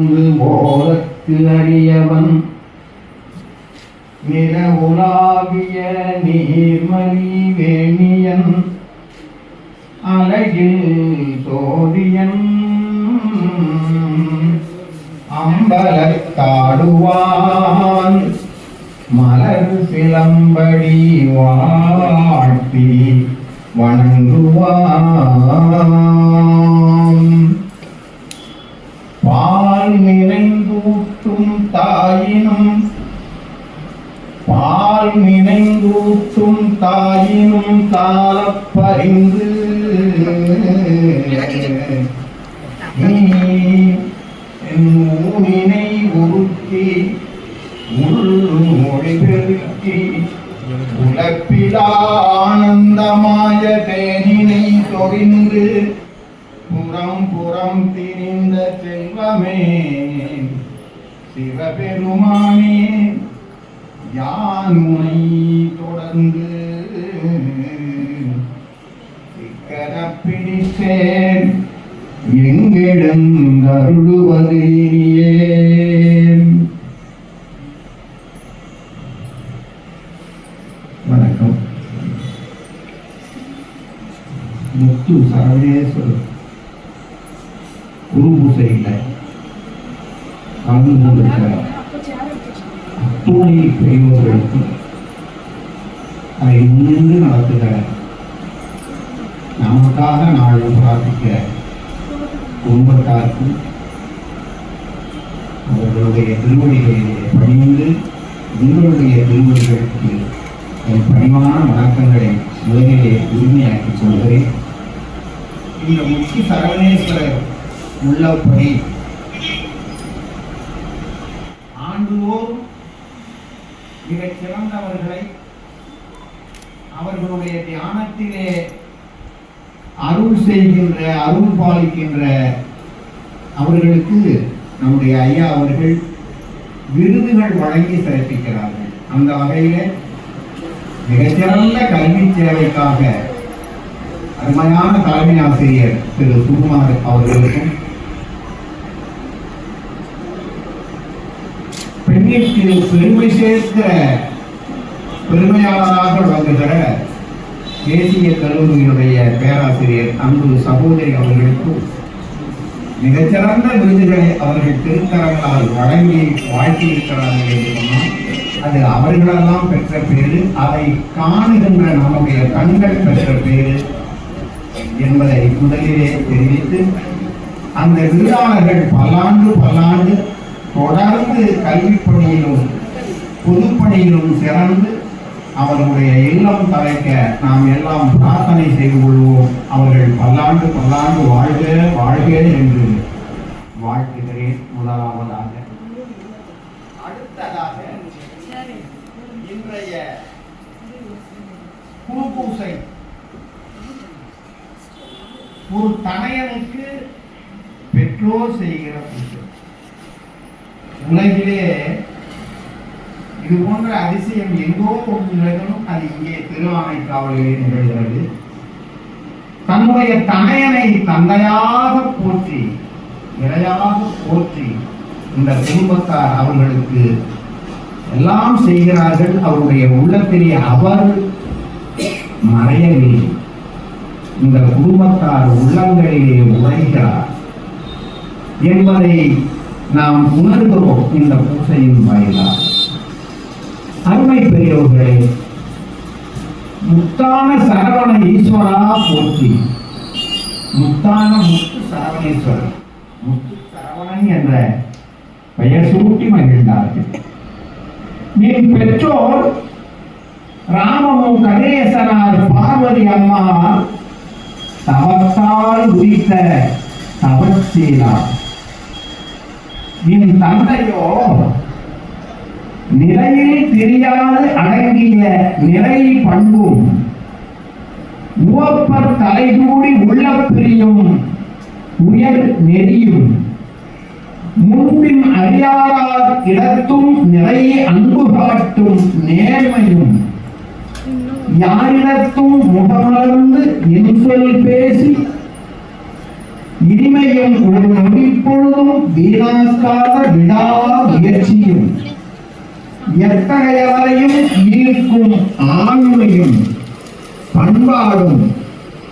ஓரத்து அறியவன் நிலவுலாவிய நீர்மலி வேணியன் அழகில் சோதியன் அம்பலத்தாடுவான் மலர் சிலம்படி வாழ்த்தி வணங்குவான். பால் நினைந்தூட்டும் தாயினும் காலப்பறிந்து. நீ என் ஊனினை உருக்கி மொழி பெருக்கி உலப்பிலா ஆனந்தமாய தேனினை சொரிந்து புறம் புறம் திரிந்த செல்வமே. சிவபெருமானே யானுனை தொடர்ந்து சிக்கர பிடித்தேன் எங்கிடம் அருளுவதே வணக்கம் முத்து சரவணேஸ்வரர் குருபூசையில் கலந்து கொண்டிருக்கிற அத்துணை பெரியவர்களுக்கும் அதை முன்னின்று நமக்காக நாளும் பிரார்த்திக்க குடும்பத்தாருக்கும் அவர்களுடைய திருவடிகளிலே பணிந்து உங்களுடைய திருவடிகளுக்கு என் பணிவான வணக்கங்களை முதலிலே உரிமையாக்கிக் கொள்கிறேன். இந்த முக்கிய சரவணேஸ்வரர் உள்ளபடி ஆண்டுதோறும் மிகச் சிறந்தவர்களை அவர்களுடைய தியானத்திலே அருள் செய்கின்ற அருள் பாலிக்கின்ற அவர்களுக்கு நம்முடைய ஐயா அவர்கள் விருதுகள் வழங்கி சிறப்பிக்கிறார்கள். அந்த வகையில் மிகச்சிறந்த கல்வி சேவைக்காக அருமையான தலைமை ஆசிரியர் திரு சுகுமார் அவர்களுக்கும் பெண்ணிற்கு பெருமை சேர்க்கிற பெருமையாளராக வழங்குகிற தேசிய கல்லூரியினுடைய பேராசிரியர் அன்பு சகோதரி அவர்களுக்கும் மிகச்சிறந்த விருதுகளை அவர்கள் திருத்தரங்களால் வழங்கி வாழ்த்தியிருக்கிறார்கள் என்று சொன்னால் அது அவர்களெல்லாம் பெற்ற பேரு அதை காணுகின்ற நம்முடைய கண்கள் பெற்ற பேரு என்பதை முதலிலே தெரிவித்து அந்த விருதாளர்கள் பல்லாண்டு பல்லாண்டு தொடர்ந்து கல்விப்பணியிலும் பொதுப்பணியிலும் சிறந்து அவர்களுடைய இல்லம் தலைக்க நாம் எல்லாம் பிரார்த்தனை செய்து கொள்வோம். அவர்கள் பல்லாண்டு பல்லாண்டு வாழ்க வாழ்க என்று வாழ்த்துகிறேன் முதலாவதாக. அடுத்ததாக இன்றைய குருபூசை. ஒரு தனையனுக்கு பெற்றோர் செய்கிற பூசை உலகிலே இது போன்ற அதிசயம் எங்கோ ஒன்று அது இங்கே திருவானைக்காவலிலே நிகழ்கிறது. தன்னுடைய தனையனை தந்தையாக போற்றி இறையாக போற்றி இந்த குடும்பத்தார் அவர்களுக்கு எல்லாம் செய்கிறார்கள். அவருடைய உள்ளத்திலே அவர் மறையவில்லை. இந்த குடும்பத்தார் உள்ளங்களிலே உழைகிறார் என்பதை நாம் உணர்கிறோம். இந்த பூசையின் வாயிலாக அருமை பெரியவர்களே முத்தான சரவண ஈஸ்வரா போற்றி. முத்தான முத்து சரவணேஸ்வரர். முத்து சரவணன் என்ற பெயர் சூட்டி மகிழ்ந்தார்கள் நீ பெற்றோர் ராமமும் கணேசனார் பார்வதி அம்மா தவத்தால் உரித்த தவச்சீலார் என் தந்தையோ நிலையில் தெரியாது அடங்கிய நிலை பண்பும் உவப்பர் தலைகூடி உள்ள பிரியும் உயர் நெறியும். முன்பின் அறியாரார் இடத்தும் நிறைய அன்பு காட்டும் நேர்மையும். யாரிடத்தும் முகமலர்ந்து இன்சொல் பேசி இனிமையும் ஒரு நொடிப்பொழுதும் வீணாக்காத விடாத முயற்சியும் எத்தகையவரையும் ஈர்க்கும் ஆண்மையும் பண்பாடும்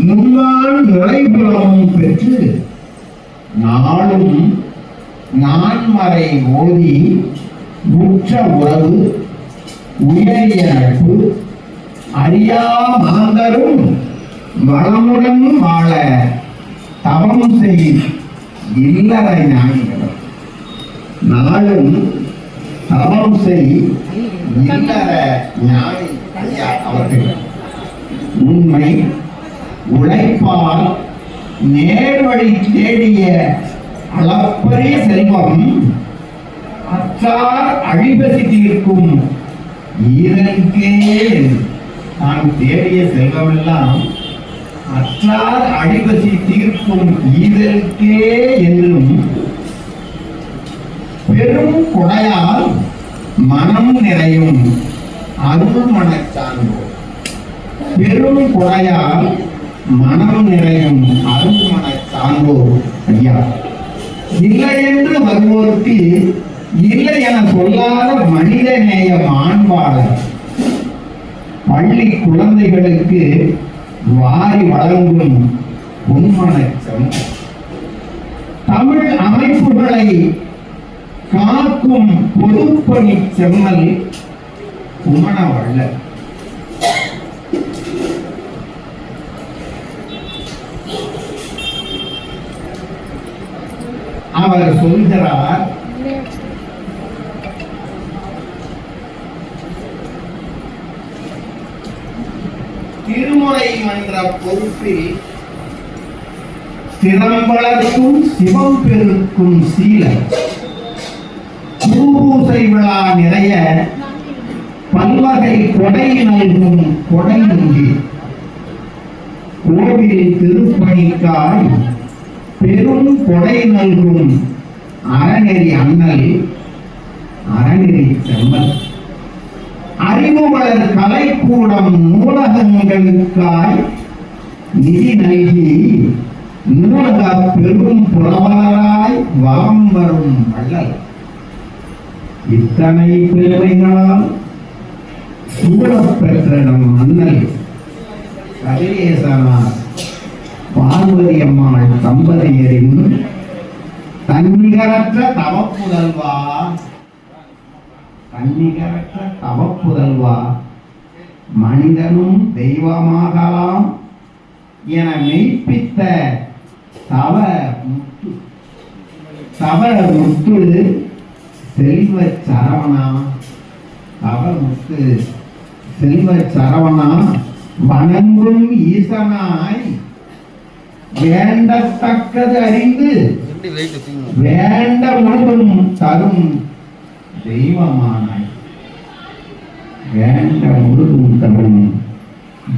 நுண்ணான் நுழைபுலமும் பெற்று நாளும் நான்மறை ஓதி உற்ற உறவு உயரிய நட்பு அறியா மாந்தரும் வளமுடன் வாழ தவம் செய் இல்லறை ஞானிகளும் நாளும் தவம் செய் இல்லற ஞானி அவர்கள். உண்மை உழைப்பால் நேர்வழி தேடிய அளப்பரிய செல்வம் அச்சார் அழிபசி தீர்க்கும் ஈரனுக்கே நான் தேடிய செல்வமெல்லாம் அற்றார் அழிபசி தீர்க்கும் ஈதலுக்கே என்றும் பெரும் கொடையால் மனம் நிறையும் அருள் மனச்சான்றோர் பெரும் குறையால் மனம் நிறையும் அருள் மனச்சான்றோர் ஐயா இல்லை என்று வருவோருக்கு இல்லை என சொல்லாத மனித நேய மாண்பாளர் பள்ளி குழந்தைகளுக்கு வாரி வழங்கும் உண்மனச்சம் தமிழ் அமைப்புகளை காக்கும் பொதுப்பணி செம்மல் குமணவள்ளல் அவர் சொல்கிறார் திருமுறை மன்ற பொறுப்பில் திறம்பளர்க்கும் சிவம் பெருக்கும் சீல பூபூசை விழா நிறைய பல்வகை கொடை நல்கும் கொடை நுங்கி கோவில் திருப்பணிக்காய் பெரும் கொடை நல்கும் அறநெறி அண்ணல் அறநெறி செம்மல். அறிவுவளர் கலைக்கூடம் நூலகங்களுக்காய் நிதி நல்கி நூலக பெரும் புலவராய் வலம் வரும் வள்ளல். இத்தனை பெருமைகளால் சூழப்பெற்ற நம் மன்னல் கதிரேசனார் பார்வதி அம்மாள் தம்பதியரின் தன்னிகரற்ற தவப்புதல்வா? தன்னிகரற்ற தவப்புதல்வா? மனிதனும் தெய்வமாகலாம் என மெய்ப்பித்த தவ முத்து தவ முத்து செல்வ சரவணா. தவ முத்து செல்வ சரவணா வணங்கும் ஈசனாய். வேண்டத்தக்கது அறிந்து வேண்ட முழுதும் தரும் தெய்வமானாய். வேண்ட முழுதும் தரும்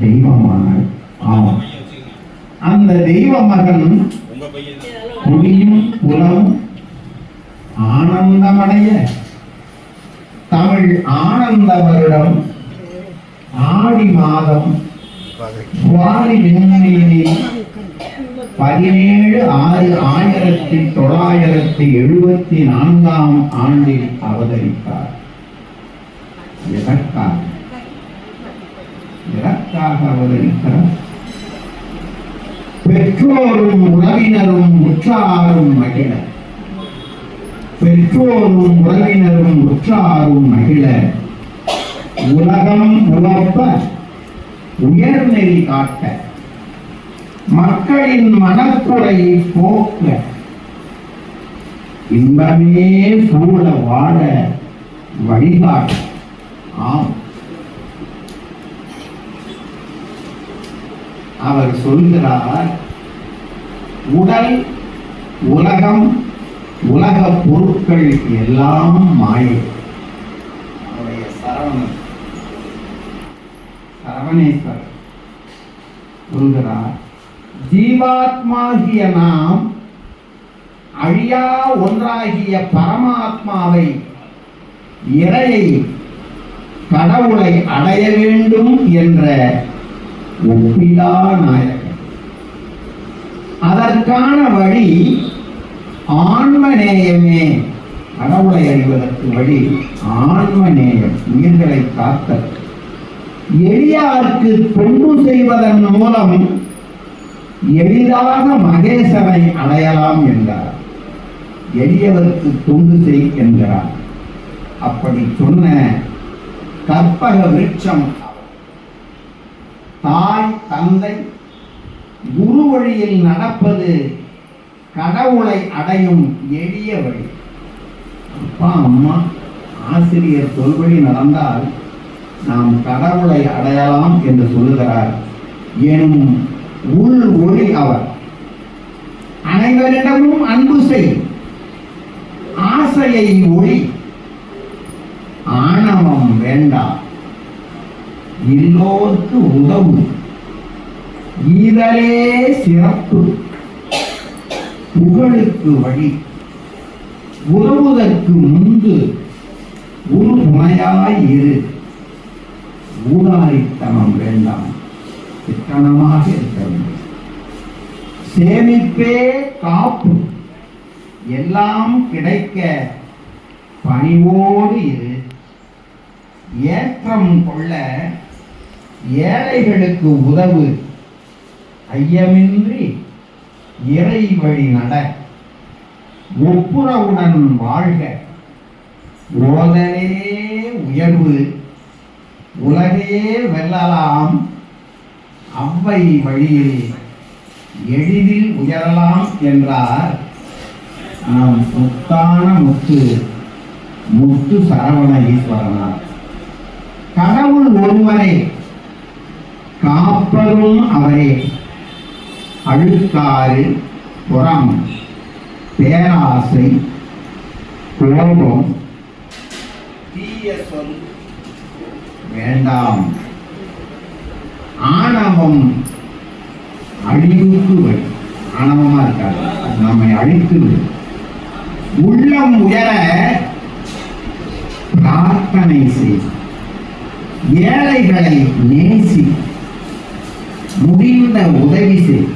தெய்வமானாய். ஆமாம். அந்த தெய்வ மகன் குடியும் குலம் ஆனந்தமடைய. தமிழ் ஆனந்த வருடம் ஆடி மாதம் பதினேழு ஆறு ஆயிரத்தி தொள்ளாயிரத்தி எழுபத்தி நான்காம் ஆண்டில் அவதரித்தார். எதற்காக? எதற்காக அவதரித்தார்? பெற்றோரும் உறவினரும் உற்றாரும் மகிழ பெற்றோரும் உறவினரும் உற்றாரும் மகிழ. உலகம் உழப்ப உயர்நெறி காட்ட. மக்களின் மனக்குறை போக்க. இன்பமே சூழ வாழ வழிகாட்ட. ஆம். அவர் சொல்கிறார் உடல் உலகம் உலக பொருட்கள் எல்லாம் மாயை. அவருடைய சரவணன். சரவணேஸ்வரர். சொல்கிறார் ஜீவாத்மாகிய நாம் அழியா ஒன்றாகிய பரமாத்மாவை இறையை கடவுளை அடைய வேண்டும் என்ற ஒப்பிலா நாயகன். அதற்கான வழி ஆன்மநேயமே கடவுளை அறிவதற்கு வழி ஆன்மநேயம் உயிர்களை காத்தல் எளியாருக்கு தொண்டு செய்வதன் மூலம் எளிதாக மகேசனை அடையலாம் என்றார். எளியவருக்கு தொண்டு செய் என்றார். அப்படி சொன்ன கற்பக விருட்சம் தாய் தந்தை குரு வழியில் நடப்பது கடவுளை அடையும் எளிய வழி. அப்பா அம்மா ஆசிரியர் சொல்படி நடந்தால் நாம் கடவுளை அடையலாம் என்று சொல்லுகிறார். எனும் உள் ஒளி அவர். அனைவரிடமும் அன்பு செய். ஆசையை ஒளி. ஆணவம் வேண்டாம் எல்லோர்க்கு உதவு இதழே சிறப்பு. புகழுக்கு வழி. உறவுதற்கு முன்பு ஒரு துணையாய் இரு. ஊதாரித்தனம் வேண்டாம். சிக்கனமாக இருக்க வேண்டும். சேமிப்பே காப்பு. எல்லாம் கிடைக்க பணிவோடு இரு. ஏற்றம் கொள்ள ஏழைகளுக்கு உதவு. ஐயமின்றி இறை வழி நட ஒப்புரவுடன் வாழ்க. ஓதலே உயர்வு உலகையே வெல்லலாம். அவ்வை வழியில் எளிதில் உயரலாம் என்றார். நம் முத்தான முத்து முத்து சரவண ஈஸ்வரனார். கடவுள் ஒருவரே காப்பரும் அவரே. அழுக்காறு புறம் பேராசை கோபம் தீய சொல் வேண்டாம் ஆணவம் அழிவுக்கு வழி ஆணவமா இருக்காது நம்மை அழித்து விடும். உள்ளம் உயர பிரார்த்தனை செய் ஏழைகளை நேசி முடிந்த உதவி செய்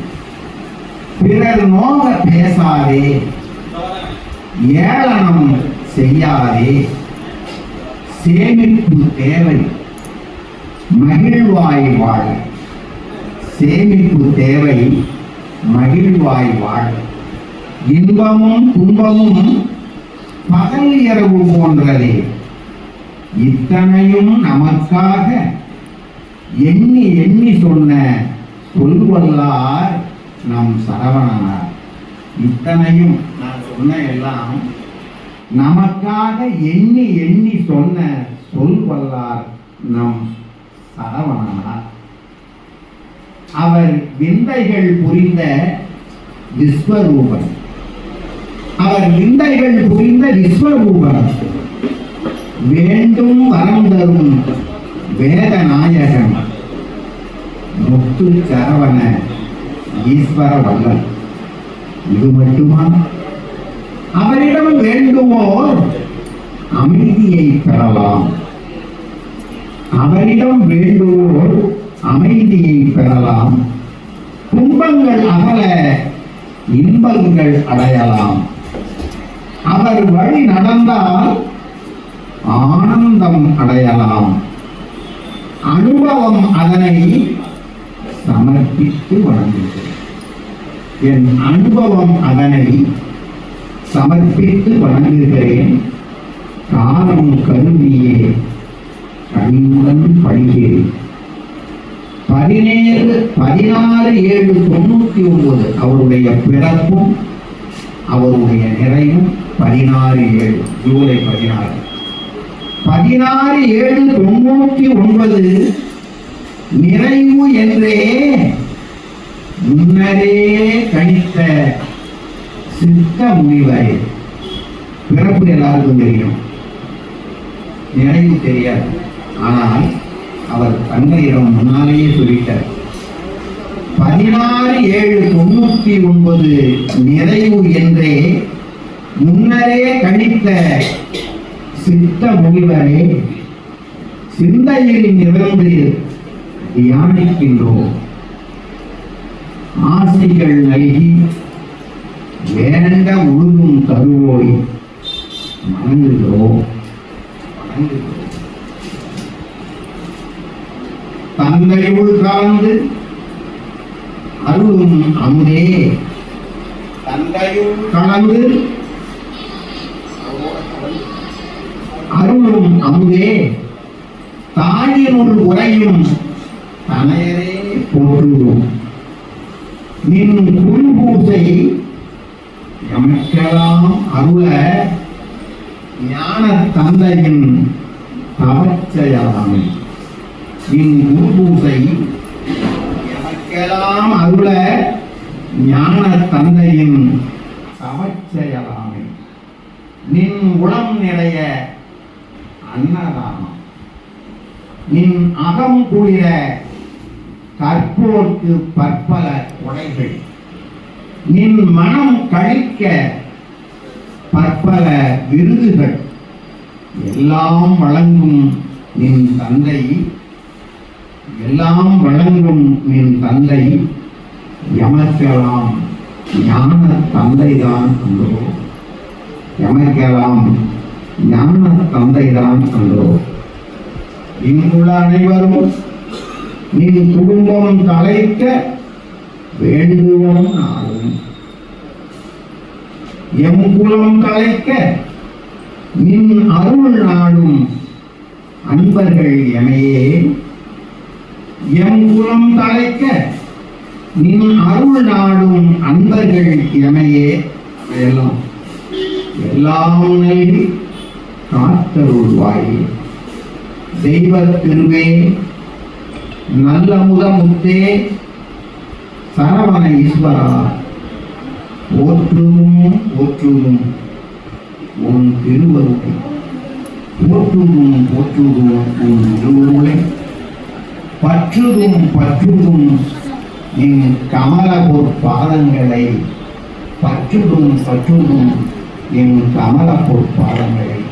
பிறர் நோக பேசாதே. ஏளனம் செய்யாதே. சேமிப்பு தேவை. மகிழ்வாய் வாழ. சேமிப்பு தேவை. மகிழ்வாய் வாழ. இன்பமும் துன்பமும் பகல் இரவு போன்றதே. இத்தனையும் நமக்காக எண்ணி எண்ணி சொன்ன சொல்வல்லார் நாம் சரவணனார் இத்தனையும் நான் சொன்ன எல்லாம் நமக்காக எண்ணி எண்ணி சொன்ன சொல்வல்லார் நம் சரவணனார் அவர் விந்தைகள் புரிந்த விஸ்வரூபன். அவர் விந்தைகள் புரிந்த விஸ்வரூபன். வேண்டும் வரம் தரும் வேத நாயகன் முத்து சரவண ஈஸ்வர வல்லம் இது மட்டுமா? அவரிடம் வேண்டுவோர் அமைதியை பெறலாம். அவரிடம் வேண்டுவோர் அமைதியை பெறலாம். துன்பங்கள் அகல இன்பங்கள் அடையலாம். அவர் வழி நடந்தால் ஆனந்தம் அடையலாம். அனுபவம் அதனை சமர்ப்பித்து வழங்குகிறது. என் அனுபவம் அதனை சமர்ப்பித்து வழங்குகிறேன். காலம் கருதியே கனிவுடன் படுகிறேன் பதினேழு பதினாறு ஏழு தொண்ணூத்தி ஒன்பது அவருடைய பிறப்பும் அவருடைய நிறைவும் பதினாறு ஏழு ஜூலை பதினாறு. பதினாறு ஏழு தொண்ணூத்தி ஒன்பது நிறைவு என்றே முன்னரே கணித்த சித்த முனிவரே. பிறப்பு எல்லாருக்கும் தெரியும் நிறைவு தெரியாது. ஆனால் அவர் தந்தையிடம் முன்னாலேயே சொல்லிட்டார். பதினாறு ஏழு தொண்ணூத்தி ஒன்பது நிறைவு என்றே முன்னரே கணித்த சித்த முனிவரே சிந்தையில் நிறந்து தியானிக்கின்றோம். ஆசைகள் நல்கி வேண்ட உழுதும் தருவோய் வணங்குகிறோம் வணங்குகிறோம் தந்தையுள் கலந்து அருளும் அமுதே. தந்தையுள் கலந்து அருளும் அமுதே. தாயினுள் உரையும் தனையரே போற்றுவோம். நின் குருபூசை எமக்கெல்லாம் அருள ஞான தந்தையின் தவச்செயலாமை நின் குருபூசை எமக்கெல்லாம் அருள ஞான தந்தையின் தவச்செயலாமை நின் உளம் நிறைய அன்னதானம். நின் அகம் குளிர கற்போர்க்கு பற்பல கொடைகள் நின் மனம் கழிக்க பற்பல விருதுகள். எல்லாம் வழங்கும் நின் தந்தை. எல்லாம் வழங்கும் நின் தந்தை. எமக்கெல்லாம் ஞான தந்தைதான் என்றோ எமக்கெல்லாம் ஞான தந்தைதான் என்றோ இங்குள்ள அனைவரும் நின் குடும்பம் தலைக்க வேண்டுவோம் நாளும். எம் குலம் தலைக்க நின் அருள் நாடும் அன்பர்கள் எமையே எம் குலம் தலைக்க நின் அருள் நாடும் அன்பர்கள் எமையே எல்லாம் எல்லாம் நல்கி காத்தருள்வாயே தெய்வ திருவே நல்ல முத்தே சரவண ஈஸ்வரா. போற்றுவும் போற்றுவும் உன் திருவருளை. போற்றுவும் போற்றுவும் உன் திருவருளை. பற்றுதும் பற்றுதும் என் கமலபோர் பாதங்களை. பற்றுதும் பற்றுதும் என் கமலபோர் பாதங்களை.